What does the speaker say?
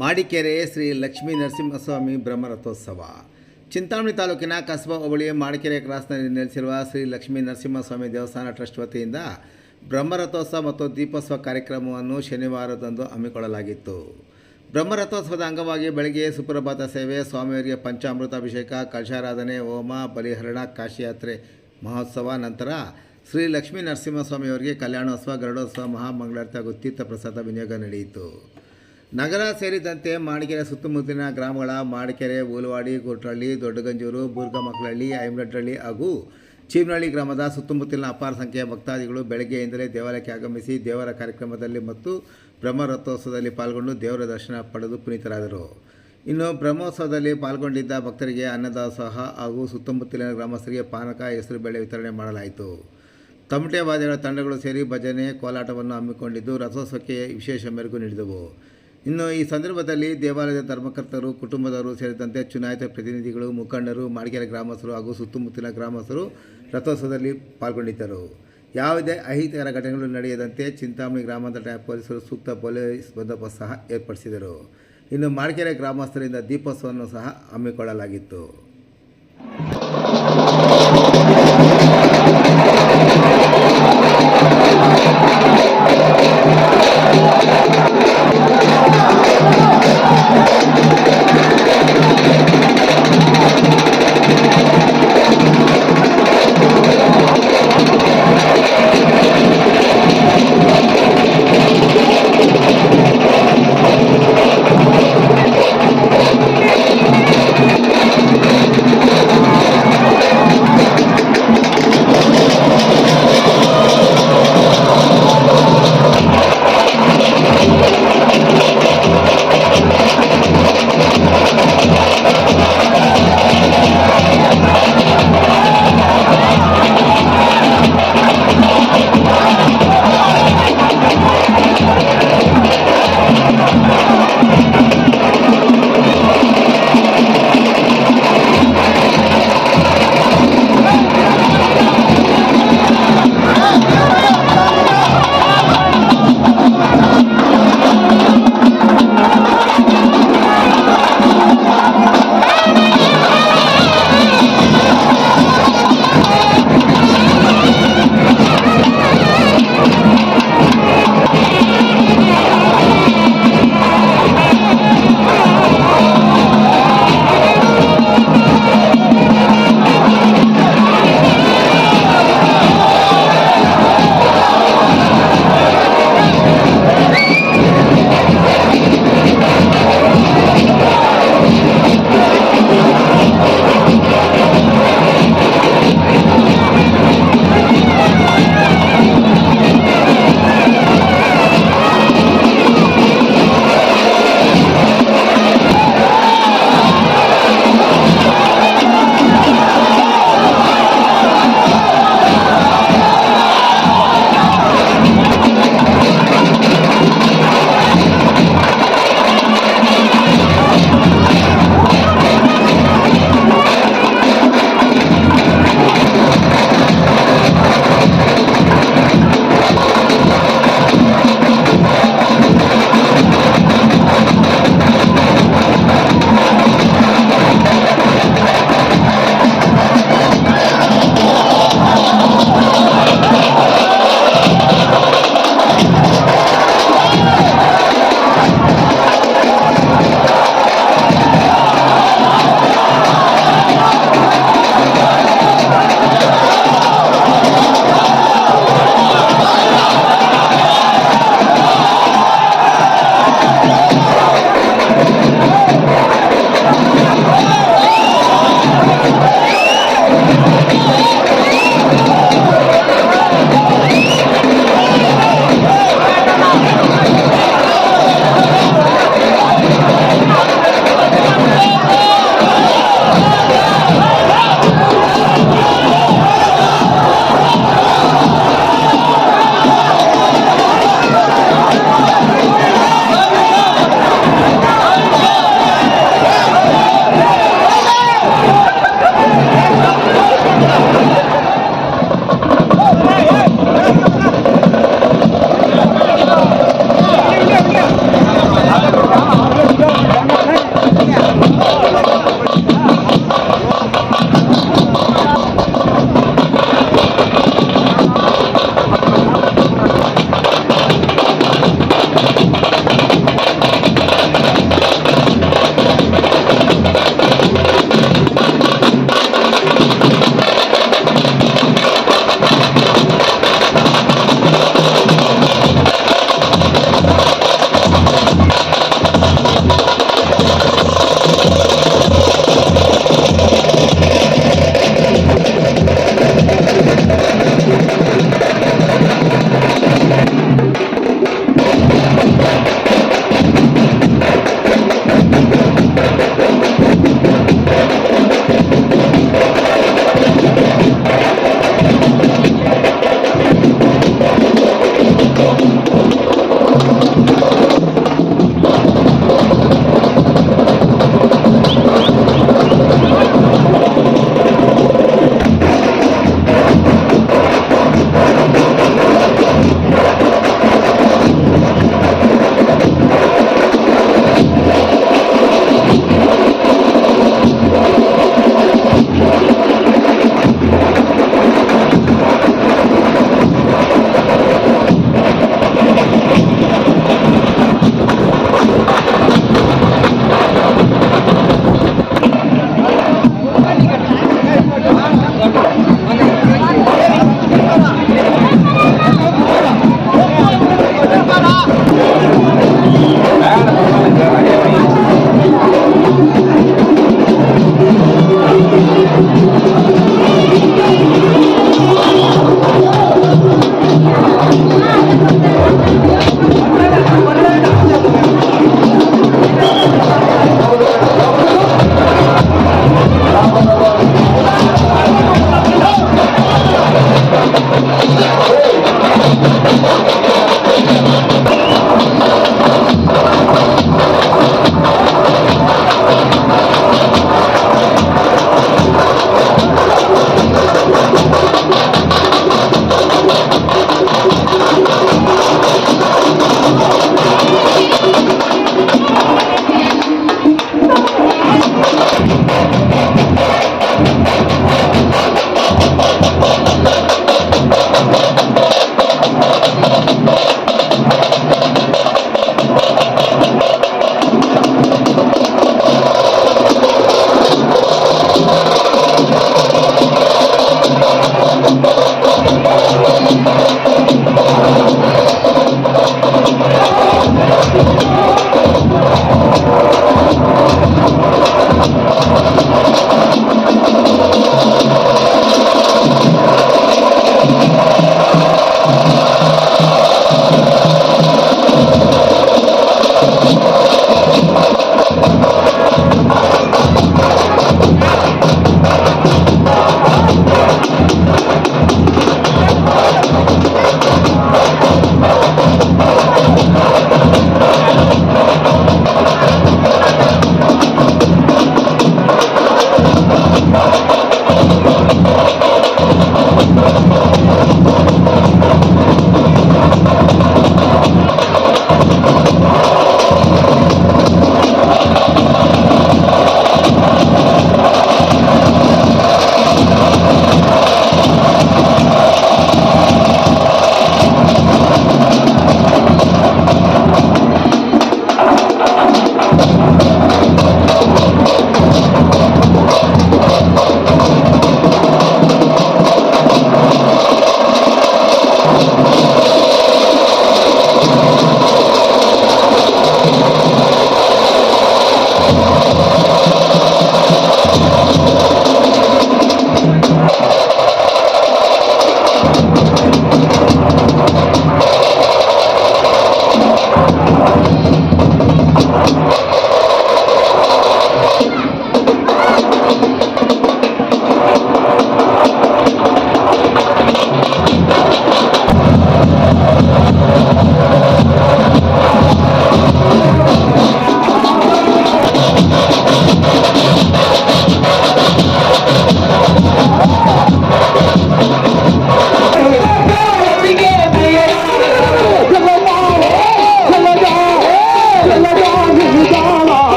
Madikere Shri Lakshmi Narasimhaswamy Brahmarathotsava. Chintamani ತಾಲೂಕಿನ ಕಸಬಾ ಹೋಬಳಿಯ ಮಾಡಿಕೆರೆ ಕ್ರಾಸ್ನಲ್ಲಿ ನೆಲೆಸಿರುವ ಶ್ರೀ ಲಕ್ಷ್ಮೀ ನರಸಿಂಹಸ್ವಾಮಿ ದೇವಸ್ಥಾನ ಟ್ರಸ್ಟ್ ವತಿಯಿಂದ ಬ್ರಹ್ಮರಥೋತ್ಸವ ಮತ್ತು ದೀಪೋತ್ಸವ ಕಾರ್ಯಕ್ರಮವನ್ನು ಶನಿವಾರದಂದು ಹಮ್ಮಿಕೊಳ್ಳಲಾಗಿತ್ತು. ಬ್ರಹ್ಮರಥೋತ್ಸವದ ಅಂಗವಾಗಿ ಬೆಳಗ್ಗೆ ಸುಪ್ರಭಾತ ಸೇವೆ, ಸ್ವಾಮಿಯವರಿಗೆ ಪಂಚಾಮೃತ ಅಭಿಷೇಕ ಕಲಶಾರಾಧನೆ, ಹೋಮ, ಬಲಿಹರಣ, ಕಾಶಿಯಾತ್ರೆ, ಮಹೋತ್ಸವ, ನಂತರ ಶ್ರೀ ಲಕ್ಷ್ಮೀ ನರಸಿಂಹಸ್ವಾಮಿಯವರಿಗೆ ಕಲ್ಯಾಣೋತ್ಸವ, ಗರುಡೋತ್ಸವ, ಮಹಾಮಂಗಳಾರತಿ ಹಾಗೂ ತೀರ್ಥ ಪ್ರಸಾದ ವಿನಿಯೋಗ ನಡೆಯಿತು. ನಗರ ಸೇರಿದಂತೆ ಮಾಡಿಕೆರೆ ಸುತ್ತಮುತ್ತಲಿನ ಗ್ರಾಮಗಳ ಮಾಡಿಕೆರೆ ಊಲವಾಡಿ ಗುಟ್ರಳ್ಳಿ ದೊಡ್ಡಗಂಜೂರು, ಬುರ್ಗಮಕ್ಕಳಹಳ್ಳಿ ಐಮರಡ್ರಳ್ಳಿ ಹಾಗೂ ಚೀಮನಹಳ್ಳಿ ಗ್ರಾಮದ ಸುತ್ತಮುತ್ತಲಿನ ಅಪಾರ ಸಂಖ್ಯೆಯ ಭಕ್ತಾದಿಗಳು ಬೆಳಗ್ಗೆಯಿಂದಲೇ ದೇವಾಲಯಕ್ಕೆ ಆಗಮಿಸಿ ದೇವರ ಕಾರ್ಯಕ್ರಮದಲ್ಲಿ ಮತ್ತು ಬ್ರಹ್ಮರಥೋತ್ಸವದಲ್ಲಿ ಪಾಲ್ಗೊಂಡು ದೇವರ ದರ್ಶನ ಪಡೆದು ಪುನೀತರಾದರು. ಇನ್ನು ಬ್ರಹ್ಮೋತ್ಸವದಲ್ಲಿ ಪಾಲ್ಗೊಂಡಿದ್ದ ಭಕ್ತರಿಗೆ ಅನ್ನದಾಸೋಹ ಹಾಗೂ ಸುತ್ತಮುತ್ತಲಿನ ಗ್ರಾಮಸ್ಥರಿಗೆ ಪಾನಕ, ಹೆಸರು ಬೇಳೆ ವಿತರಣೆ ಮಾಡಲಾಯಿತು. ತಮಟೆ ವಾದ್ಯಗಳ ತಂಡಗಳು ಸೇರಿ ಭಜನೆ, ಕೋಲಾಟವನ್ನು ಹಮ್ಮಿಕೊಂಡಿದ್ದು ರಥೋತ್ಸವಕ್ಕೆ ವಿಶೇಷ ಮೆರುಗು ನೀಡಿದವು. ಇನ್ನು ಈ ಸಂದರ್ಭದಲ್ಲಿ ದೇವಾಲಯದ ಧರ್ಮಕರ್ತರು, ಕುಟುಂಬದವರು ಸೇರಿದಂತೆ ಚುನಾಯಿತ ಪ್ರತಿನಿಧಿಗಳು, ಮುಖಂಡರು, ಮಾಡಿಕೆರೆ ಗ್ರಾಮಸ್ಥರು ಹಾಗೂ ಸುತ್ತಮುತ್ತಲಿನ ಗ್ರಾಮಸ್ಥರು ರಥೋತ್ಸವದಲ್ಲಿ ಪಾಲ್ಗೊಂಡಿದ್ದರು. ಯಾವುದೇ ಅಹಿತಕರ ಘಟನೆಗಳು ನಡೆಯದಂತೆ ಚಿಂತಾಮಣಿ ಗ್ರಾಮಾಂತರ ಠಾಣೆ ಪೊಲೀಸರು ಸೂಕ್ತ ಪೊಲೀಸ್ ಬಂದೋಬಸ್ತ್ ಸಹ ಏರ್ಪಡಿಸಿದರು. ಇನ್ನು ಮಾಡಿಕೆರೆ ಗ್ರಾಮಸ್ಥರಿಂದ ದೀಪೋತ್ಸವವನ್ನು ಸಹ ಹಮ್ಮಿಕೊಳ್ಳಲಾಗಿತ್ತು. Yeah.